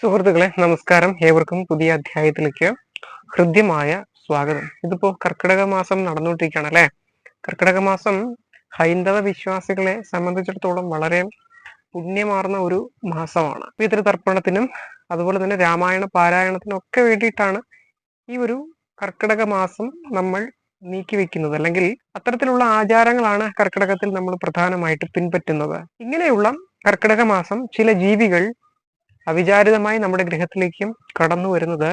സുഹൃത്തുക്കളെ നമസ്കാരം. ഏവർക്കും പുതിയ അധ്യായത്തിലേക്ക് ഹൃദ്യമായ സ്വാഗതം. ഇതിപ്പോ കർക്കിടക മാസം നടന്നുകൊണ്ടിരിക്കുകയാണ് അല്ലെ? കർക്കിടക മാസം ഹൈന്ദവ വിശ്വാസികളെ സംബന്ധിച്ചിടത്തോളം വളരെ പുണ്യമാർന്ന ഒരു മാസമാണ്. പിതൃതർപ്പണത്തിനും അതുപോലെ തന്നെ രാമായണ പാരായണത്തിനും ഒക്കെ വേണ്ടിയിട്ടാണ് ഈ ഒരു കർക്കിടക മാസം നമ്മൾ നീക്കി വെക്കുന്നത്. അല്ലെങ്കിൽ അത്തരത്തിലുള്ള ആചാരങ്ങളാണ് കർക്കിടകത്തിൽ നമ്മൾ പ്രധാനമായിട്ട് പിൻപറ്റുന്നത്. ഇങ്ങനെയുള്ള കർക്കിടക മാസം ചില ജീവികൾ അവിചാരിതമായി നമ്മുടെ ഗൃഹത്തിലേക്കും കടന്നു വരുന്നത്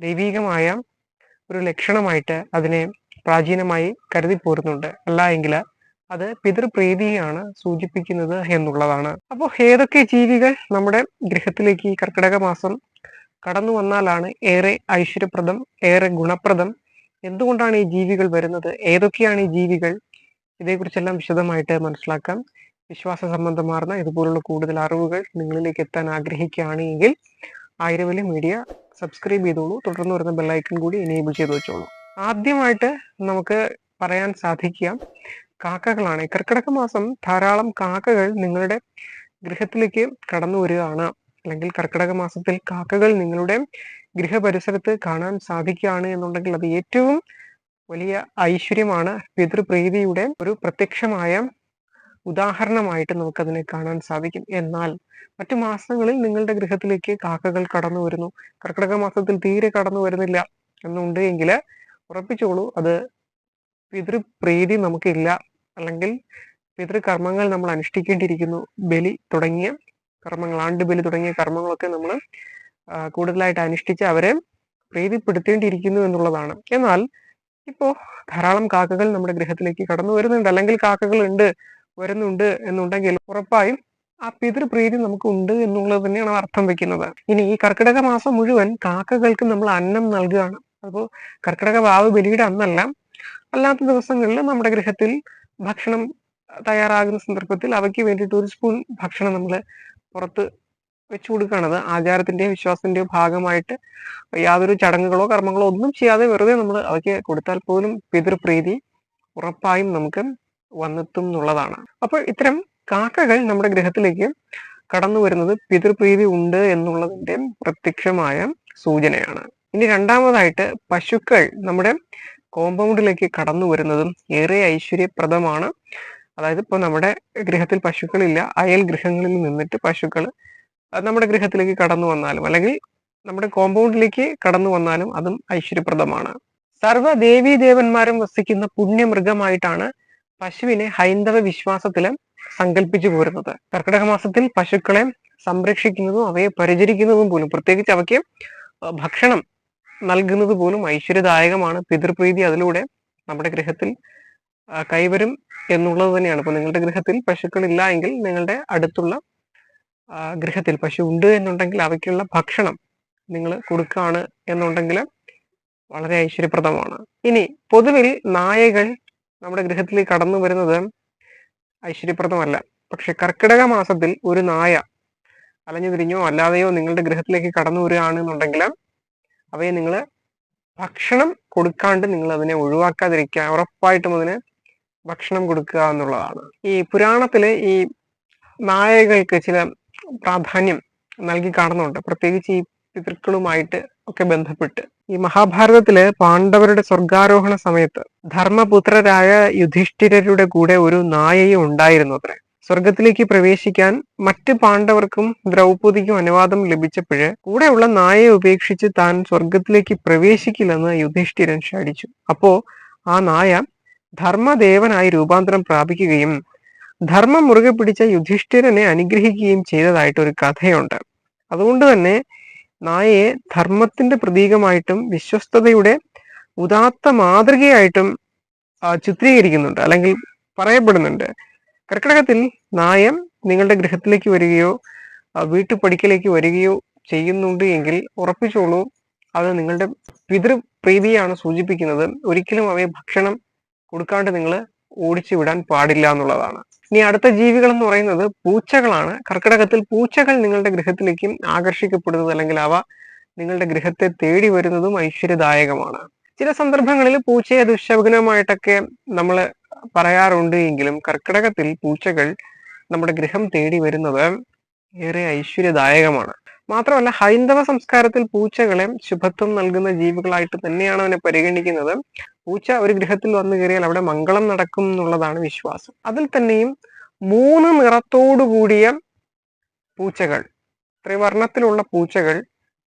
ദൈവീകമായ ഒരു ലക്ഷണമായിട്ട് അതിനെ പ്രാചീനമായി കരുതി പോരുന്നുണ്ട്. അല്ല എങ്കിൽ അത് പിതൃപ്രീതിയാണ് സൂചിപ്പിക്കുന്നത് എന്നുള്ളതാണ്. അപ്പോൾ ഏതൊക്കെ ജീവികൾ നമ്മുടെ ഗൃഹത്തിലേക്ക് ഈ കർക്കിടക മാസം കടന്നു വന്നാലാണ് ഏറെ ഐശ്വര്യപ്രദം ഏറെ ഗുണപ്രദം? എന്തുകൊണ്ടാണ് ഈ ജീവികൾ വരുന്നത്? ഏതൊക്കെയാണ് ഈ ജീവികൾ? ഇതേക്കുറിച്ചെല്ലാം വിശദമായിട്ട് മനസ്സിലാക്കാം. വിശ്വാസ സംബന്ധമാർന്ന ഇതുപോലുള്ള കൂടുതൽ അറിവുകൾ നിങ്ങളിലേക്ക് എത്താൻ ആഗ്രഹിക്കുകയാണെങ്കിൽ ആയിരവലി മീഡിയ സബ്സ്ക്രൈബ് ചെയ്തോളൂ. തുടർന്ന് വരുന്ന ബെല്ലൈക്കൺ കൂടി എനേബിൾ ചെയ്ത് വെച്ചോളൂ. ആദ്യമായിട്ട് നമുക്ക് പറയാൻ സാധിക്കുക കാക്കകളാണ്. കർക്കിടക മാസം ധാരാളം കാക്കകൾ നിങ്ങളുടെ ഗൃഹത്തിലേക്ക് കടന്നു വരികയാണ്. അല്ലെങ്കിൽ കർക്കിടക മാസത്തിൽ കാക്കകൾ നിങ്ങളുടെ ഗൃഹപരിസരത്ത് കാണാൻ സാധിക്കുകയാണ് എന്നുണ്ടെങ്കിൽ അത് ഏറ്റവും വലിയ ഐശ്വര്യമാണ്. പിതൃപ്രീതിയുടെ ഒരു പ്രത്യക്ഷമായ ഉദാഹരണമായിട്ട് നമുക്കതിനെ കാണാൻ സാധിക്കും. എന്നാൽ മറ്റു മാസങ്ങളിൽ നിങ്ങളുടെ ഗൃഹത്തിലേക്ക് കാക്കകൾ കടന്നു വരുന്നു. കർക്കിടക മാസത്തിൽ തീരെ കടന്നു വരുന്നില്ല എന്നുണ്ട് എങ്കിൽ ഉറപ്പിച്ചോളൂ അത് പിതൃപ്രീതി നമുക്കില്ല. അല്ലെങ്കിൽ പിതൃകർമ്മങ്ങൾ നമ്മൾ അനുഷ്ഠിക്കേണ്ടിയിരിക്കുന്നു. ബലി തുടങ്ങിയ കർമ്മങ്ങൾ ആണ്ട് ബലി തുടങ്ങിയ കർമ്മങ്ങളൊക്കെ നമ്മൾ കൂടുതലായിട്ട് അനുഷ്ഠിച്ച് അവരെ പ്രീതിപ്പെടുത്തേണ്ടിയിരിക്കുന്നു എന്നുള്ളതാണ്. എന്നാൽ ഇപ്പോ ധാരാളം കാക്കകൾ നമ്മുടെ ഗൃഹത്തിലേക്ക് കടന്നു വരുന്നുണ്ട്. അല്ലെങ്കിൽ കാക്കകൾ ഉണ്ട്. വരുന്നുണ്ട് എന്നുണ്ടെങ്കിൽ ഉറപ്പായും ആ പിതൃപ്രീതി നമുക്ക് ഉണ്ട് എന്നുള്ളത് തന്നെയാണ് അർത്ഥം വെക്കുന്നത്. ഇനി ഈ കർക്കിടക മാസം മുഴുവൻ കാക്കകൾക്ക് നമ്മൾ അന്നം നൽകുകയാണ്. അപ്പോൾ കർക്കിടക വാവ് ബലിയുടെ അന്നല്ല അല്ലാത്ത ദിവസങ്ങളിൽ നമ്മുടെ ഗൃഹത്തിൽ ഭക്ഷണം തയ്യാറാകുന്ന സന്ദർഭത്തിൽ അവയ്ക്ക് വേണ്ടിയിട്ട് ഒരു സ്പൂൺ ഭക്ഷണം നമ്മൾ പുറത്ത് വെച്ചു കൊടുക്കുകയാണത് ആചാരത്തിന്റെയോ വിശ്വാസത്തിന്റെയോ ഭാഗമായിട്ട് യാതൊരു ചടങ്ങുകളോ കർമ്മങ്ങളോ ഒന്നും ചെയ്യാതെ വെറുതെ നമ്മൾ അവയ്ക്ക് കൊടുത്താൽ പോലും പിതൃപ്രീതി ഉറപ്പായും നമുക്ക് വന്നെത്തും എന്നുള്ളതാണ് അപ്പോൾ ഇത്തരം കാക്കകൾ നമ്മുടെ ഗ്രഹത്തിലേക്ക് കടന്നു വരുന്നത് പിതൃപ്രീതി ഉണ്ട് എന്നുള്ളതിന്റെ പ്രത്യക്ഷമായ സൂചനയാണ്. ഇനി രണ്ടാമതായിട്ട് പശുക്കൾ നമ്മുടെ കോമ്പൗണ്ടിലേക്ക് കടന്നു വരുന്നതും ഏറെ ഐശ്വര്യപ്രദമാണ്. അതായത് ഇപ്പോൾ നമ്മുടെ ഗൃഹത്തിൽ പശുക്കളില്ല. അയൽ ഗൃഹങ്ങളിൽ നിന്നിട്ട് പശുക്കൾ നമ്മുടെ ഗൃഹത്തിലേക്ക് കടന്നു വന്നാലും അല്ലെങ്കിൽ നമ്മുടെ കോമ്പൗണ്ടിലേക്ക് കടന്നു വന്നാലും അതും ഐശ്വര്യപ്രദമാണ്. സർവ ദേവീ ദേവന്മാരും വസിക്കുന്ന പുണ്യമൃഗമായിട്ടാണ് പശുവിനെ ഹൈന്ദവ വിശ്വാസത്തിൽ സങ്കല്പിച്ചു പോരുന്നത്. കർക്കിടക മാസത്തിൽ പശുക്കളെ സംരക്ഷിക്കുന്നതും അവയെ പരിചരിക്കുന്നതും പോലും പ്രത്യേകിച്ച് അവയ്ക്ക് ഭക്ഷണം നൽകുന്നത് പോലും ഐശ്വര്യദായകമാണ്. പിതൃപ്രീതി അതിലൂടെ നമ്മുടെ ഗൃഹത്തിൽ കൈവരും എന്നുള്ളത് തന്നെയാണ്. ഇപ്പൊ നിങ്ങളുടെ ഗൃഹത്തിൽ പശുക്കൾ ഇല്ല എങ്കിൽ നിങ്ങളുടെ അടുത്തുള്ള ഗൃഹത്തിൽ പശു ഉണ്ട് എന്നുണ്ടെങ്കിൽ അവയ്ക്കുള്ള ഭക്ഷണം നിങ്ങൾ കൊടുക്കുകയാണ് എന്നുണ്ടെങ്കിൽ വളരെ ഐശ്വര്യപ്രദമാണ്. ഇനി പൊതുവിൽ നായകൾ നമ്മുടെ ഗൃഹത്തിലേക്ക് കടന്നു വരുന്നത് ഐശ്വര്യപ്രദമല്ല. പക്ഷെ കർക്കിടക മാസത്തിൽ ഒരു നായ അലഞ്ഞു തിരിഞ്ഞോ അല്ലാതെയോ നിങ്ങളുടെ ഗ്രഹത്തിലേക്ക് കടന്നു വരികയാണെന്നുണ്ടെങ്കിൽ അവയെ നിങ്ങൾ ഭക്ഷണം കൊടുക്കാണ്ട് നിങ്ങൾ അതിനെ ഒഴിവാക്കാതിരിക്കുക ഉറപ്പായിട്ടും അതിന് ഭക്ഷണം കൊടുക്കുക എന്നുള്ളതാണ്. ഈ പുരാണത്തിൽ ഈ നായകൾക്ക് ചില പ്രാധാന്യം നൽകി കാണുന്നുണ്ട്. പ്രത്യേകിച്ച് ഈ പിതൃക്കളുമായിട്ട് ഒക്കെ ബന്ധപ്പെട്ട്. ഈ മഹാഭാരതത്തിൽ പാണ്ഡവരുടെ സ്വർഗാരോഹണ സമയത്ത് ധർമ്മപുത്രരായ യുധിഷ്ഠിരരുടെ കൂടെ ഒരു നായയും ഉണ്ടായിരുന്നു അത്ര. സ്വർഗത്തിലേക്ക് പ്രവേശിക്കാൻ മറ്റ് പാണ്ഡവർക്കും ദ്രൗപദിക്കും അനുവാദം ലഭിച്ചപ്പോഴ് കൂടെയുള്ള നായയെ ഉപേക്ഷിച്ച് താൻ സ്വർഗത്തിലേക്ക് പ്രവേശിക്കില്ലെന്ന് യുധിഷ്ഠിരൻ ശാടിച്ചു അപ്പോ ആ നായ ധർമ്മദേവനായി രൂപാന്തരം പ്രാപിക്കുകയും ധർമ്മം മുറുകെ പിടിച്ച യുധിഷ്ഠിരനെ അനുഗ്രഹിക്കുകയും ചെയ്തതായിട്ട് ഒരു കഥയുണ്ട്. അതുകൊണ്ട് തന്നെ നായയെ ധർമ്മത്തിന്റെ പ്രതീകമായിട്ടും വിശ്വസ്തതയുടെ ഉദാത്ത മാതൃകയായിട്ടും ചിത്രീകരിക്കുന്നുണ്ട് അല്ലെങ്കിൽ പറയപ്പെടുന്നുണ്ട്. കർക്കിടകത്തിൽ നായം നിങ്ങളുടെ ഗൃഹത്തിലേക്ക് വരികയോ വീട്ടു വീട്ടുപടിക്കലേക്ക് വരികയോ ചെയ്യുന്നുണ്ട് എങ്കിൽ ഉറപ്പിച്ചോളൂ അത് നിങ്ങളുടെ പിതൃപ്രീതിയാണ് സൂചിപ്പിക്കുന്നത്. ഒരിക്കലും അവയെ ഭക്ഷണം കൊടുക്കാണ്ട് നിങ്ങൾ ഓടിച്ചു വിടാൻ പാടില്ല എന്നുള്ളതാണ്. ഇനി അടുത്ത ജീവികൾ എന്ന് പറയുന്നത് പൂച്ചകളാണ്. കർക്കിടകത്തിൽ പൂച്ചകൾ നിങ്ങളുടെ ഗൃഹത്തിലേക്ക് ആകർഷിക്കപ്പെടുന്നത് അല്ലെങ്കിൽ അവ നിങ്ങളുടെ ഗൃഹത്തെ തേടി വരുന്നതും ഐശ്വര്യദായകമാണ്. ചില സന്ദർഭങ്ങളിൽ പൂച്ചയെ ദുശകുനമായിട്ടൊക്കെ നമ്മൾ പറയാറുണ്ട് എങ്കിലും കർക്കിടകത്തിൽ പൂച്ചകൾ നമ്മുടെ ഗൃഹം തേടി വരുന്നത് ഏറെ ഐശ്വര്യദായകമാണ്. മാത്രമല്ല ഹൈന്ദവ സംസ്കാരത്തിൽ പൂച്ചകളെ ശുഭത്വം നൽകുന്ന ജീവികളായിട്ട് തന്നെയാണ് അവനെ പരിഗണിക്കുന്നത്. പൂച്ച ഒരു ഗൃഹത്തിൽ വന്നു കയറിയാൽ അവിടെ മംഗളം നടക്കും എന്നുള്ളതാണ് വിശ്വാസം. അതിൽ തന്നെയും മൂന്ന് നിറത്തോടു കൂടിയ പൂച്ചകൾ ത്രിവർണത്തിലുള്ള പൂച്ചകൾ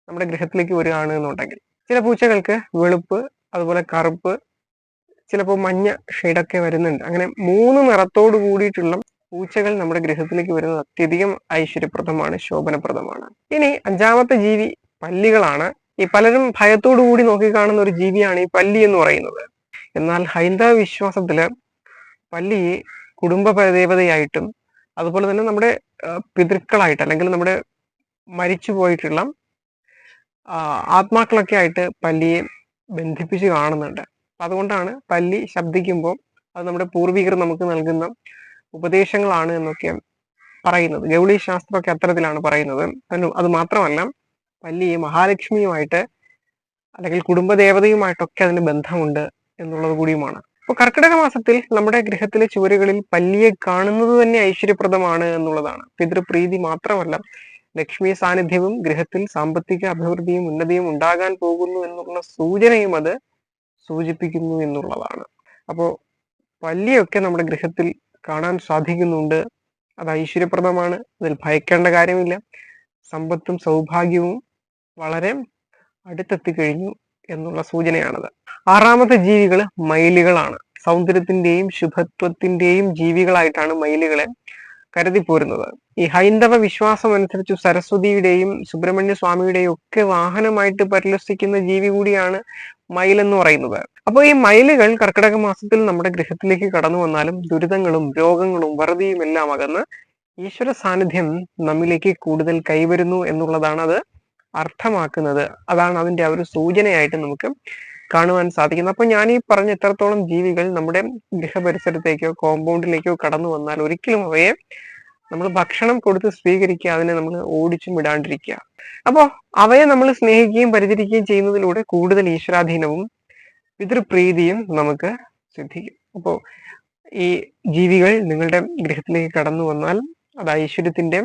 നമ്മുടെ ഗൃഹത്തിലേക്ക് വരികയാണ് എന്നുണ്ടെങ്കിൽ. ചില പൂച്ചകൾക്ക് വെളുപ്പ് അതുപോലെ കറുപ്പ് ചിലപ്പോൾ മഞ്ഞ ഷെയ്ഡൊക്കെ വരുന്നുണ്ട്. അങ്ങനെ മൂന്ന് നിറത്തോട് കൂടിയിട്ടുള്ള പൂച്ചകൾ നമ്മുടെ ഗൃഹത്തിലേക്ക് വരുന്നത് അത്യധികം ഐശ്വര്യപ്രദമാണ് ശോഭനപ്രദമാണ്. ഇനി അഞ്ചാമത്തെ ജീവി പല്ലികളാണ്. ഈ പലരും ഭയത്തോടു കൂടി നോക്കിക്കാണുന്ന ഒരു ജീവിയാണ് ഈ പല്ലി എന്ന് പറയുന്നത്. എന്നാൽ ഹൈന്ദവ വിശ്വാസത്തിൽ പല്ലിയെ കുടുംബ ദേവതയായിട്ടും അതുപോലെ തന്നെ നമ്മുടെ പിതൃക്കളായിട്ട് അല്ലെങ്കിൽ നമ്മുടെ മരിച്ചു പോയിട്ടുള്ള ആത്മാക്കളൊക്കെ ആയിട്ട് പല്ലിയെ ബന്ധിപ്പിച്ച് കാണുന്നുണ്ട്. അതുകൊണ്ടാണ് പല്ലി ശബ്ദിക്കുമ്പോൾ അത് നമ്മുടെ പൂർവികർ നമുക്ക് നൽകുന്ന ഉപദേശങ്ങളാണ് എന്നൊക്കെ പറയുന്നത്. ഗൗളി ശാസ്ത്രമൊക്കെ അത്തരത്തിലാണ് പറയുന്നത്. അത് മാത്രമല്ല പല്ലിയെ മഹാലക്ഷ്മിയുമായിട്ട് അല്ലെങ്കിൽ കുടുംബദേവതയുമായിട്ടൊക്കെ അതിന് ബന്ധമുണ്ട് എന്നുള്ളത് കൂടിയുമാണ്. അപ്പോൾ കർക്കിടക മാസത്തിൽ നമ്മുടെ ഗൃഹത്തിലെ ചുവരുകളിൽ പല്ലിയെ കാണുന്നത് തന്നെ ഐശ്വര്യപ്രദമാണ് എന്നുള്ളതാണ്. പിതൃപ്രീതി മാത്രമല്ല ലക്ഷ്മി സാന്നിധ്യവും ഗൃഹത്തിൽ സാമ്പത്തിക അഭിവൃദ്ധിയും ഉന്നതിയും ഉണ്ടാകാൻ പോകുന്നു എന്നുള്ള സൂചനയും അത് സൂചിപ്പിക്കുന്നു എന്നുള്ളതാണ്. അപ്പോൾ പല്ലിയൊക്കെ നമ്മുടെ ഗൃഹത്തിൽ കാണാൻ സാധിക്കുന്നുണ്ട്. അത് ഐശ്വര്യപ്രദമാണ്. അതിൽ ഭയക്കേണ്ട കാര്യമില്ല. സമ്പത്തും സൗഭാഗ്യവും വളരെ അടുത്തെത്തി കഴിഞ്ഞു എന്നുള്ള സൂചനയാണത്. ആറാമത്തെ ജീവികൾ മയിലുകളാണ്. സൗന്ദര്യത്തിന്റെയും ശുഭത്വത്തിന്റെയും ജീവികളായിട്ടാണ് മയിലുകളെ കരുതി പോരുന്നത്. ഈ ഹൈന്ദവ വിശ്വാസം അനുസരിച്ച് സരസ്വതിയുടെയും സുബ്രഹ്മണ്യ സ്വാമിയുടെയും ഒക്കെ വാഹനമായിട്ട് പരിലസിക്കുന്ന ജീവി കൂടിയാണ് മയിൽ എന്ന് പറയുന്നത്. അപ്പോൾ ഈ മയിലുകൾ കർക്കിടക മാസത്തിൽ നമ്മുടെ ഗൃഹത്തിലേക്ക് കടന്നു വന്നാലും ദുരിതങ്ങളും രോഗങ്ങളും വറുതിയും എല്ലാം അകന്ന് ഈശ്വര സാന്നിധ്യം നമ്മിലേക്ക് കൂടുതൽ കൈവരുന്നു എന്നുള്ളതാണ് അത് അർത്ഥമാക്കുന്നത്. അതാണ് അതിന്റെ ആ ഒരു സൂചനയായിട്ട് നമുക്ക് കാണുവാൻ സാധിക്കുന്നത്. അപ്പൊ ഞാൻ ഈ പറഞ്ഞ എത്രത്തോളം ജീവികൾ നമ്മുടെ ഗൃഹപരിസരത്തേക്കോ കോമ്പൗണ്ടിലേക്കോ കടന്നു വന്നാൽ ഒരിക്കലും അവയെ നമ്മൾ ഭക്ഷണം കൊടുത്ത് സ്വീകരിക്കുക അതിനെ നമ്മൾ ഓടിച്ചും വിടാണ്ടിരിക്കുക. അപ്പോൾ അവയെ നമ്മൾ സ്നേഹിക്കുകയും പരിചരിക്കുകയും ചെയ്യുന്നതിലൂടെ കൂടുതൽ ഈശ്വരാധീനവും പിതൃപ്രീതിയും നമുക്ക് സിദ്ധിക്കും. അപ്പോൾ ഈ ജീവികൾ നിങ്ങളുടെ ഗൃഹത്തിലേക്ക് കടന്നു വന്നാൽ അത് ഐശ്വര്യത്തിന്റെ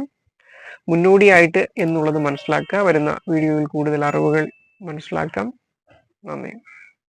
മുന്നോടിയായിട്ട് എന്നുള്ളത് മനസ്സിലാക്കുക. വരുന്ന വീഡിയോയിൽ കൂടുതൽ അറിവുകൾ മനസ്സിലാക്കാം. നന്ദി.